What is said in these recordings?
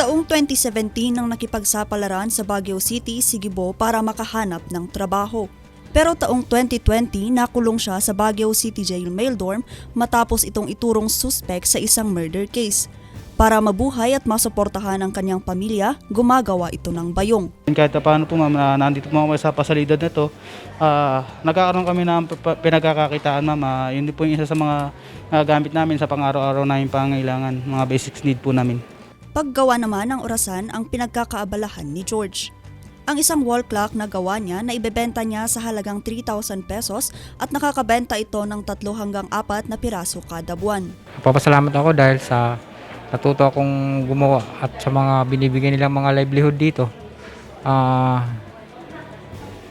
Taong 2017 nang nakipagsapalaran sa Baguio City si Gibo para makahanap ng trabaho. Pero taong 2020 nakulong siya sa Baguio City Jail Mail Dorm matapos itong iturong suspect sa isang murder case. Para mabuhay at masuportahan ang kanyang pamilya, gumagawa ito ng bayong. Kahit paano po ma'am, na nandito po kami sa pasalidad na to, ah, nagkakaroon kami ng pinagkakakitaan ma'am. Ah, yun po yung isa sa mga ah, gamit namin sa pang-araw-araw namin pangailangan, mga basics need po namin. Paggawa naman ng orasan ang pinagkakaabalahan ni George. Ang isang wall clock na gawa niya na ibebenta niya sa halagang 3,000 pesos at nakakabenta ito ng tatlo hanggang apat na piraso kada buwan. Papasalamat ako dahil sa natuto akong gumawa at sa mga binibigyan nilang mga livelihood dito. Ah,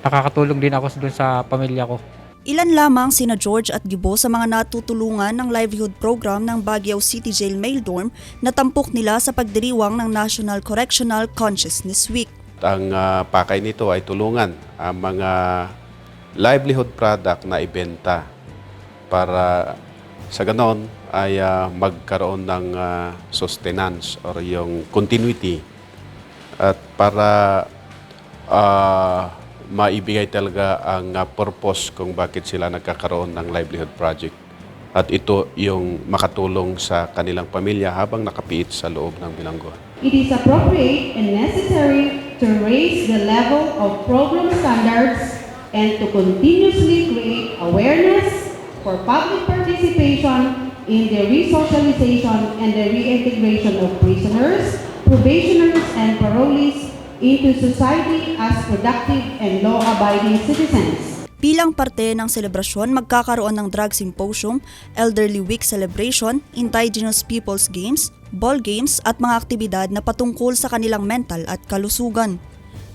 nakakatulong din ako doon sa pamilya ko. Ilan lamang sina George at Gibo sa mga natutulungan ng livelihood program ng Baguio City Jail Mail Dorm na tampok nila sa pagdiriwang ng National Correctional Consciousness Week. Ang ah, pakay nito ay tulungan ang mga livelihood product na ibenta para sa ganon ay ah, magkaroon ng ah, sustenance or yung continuity at para ah, maibigay talaga ang ah, purpose kung bakit sila nagkakaroon ng livelihood project. At ito yung makatulong sa kanilang pamilya habang nakapiit sa loob ng bilangguan. It is appropriate and necessary to raise the level of program standards and to continuously create awareness for public participation in the resocialization and the reintegration of prisoners, probationers, and parolees into society as productive and law-abiding citizens. Bilang parte ng selebrasyon, magkakaroon ng drug symposium, elderly week celebration, indigenous peoples games, ball games at mga aktibidad na patungkol sa kanilang mental at kalusugan.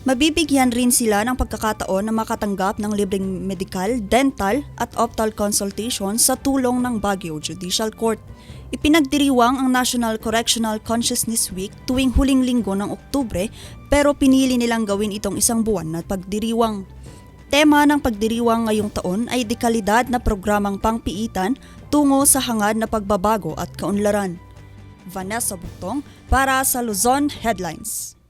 Mabibigyan rin sila ng pagkakataon na makatanggap ng libreng medical, dental at optal consultation sa tulong ng Baguio Judicial Court. Ipinagdiriwang ang National Correctional Consciousness Week tuwing huling linggo ng Oktubre pero pinili nilang gawin itong isang buwan na pagdiriwang. Tema ng pagdiriwang ngayong taon ay dekalidad na programang pangpiitan tungo sa hangad na pagbabago at kaunlaran. Vanessa Bugtong para sa Luzon Headlines.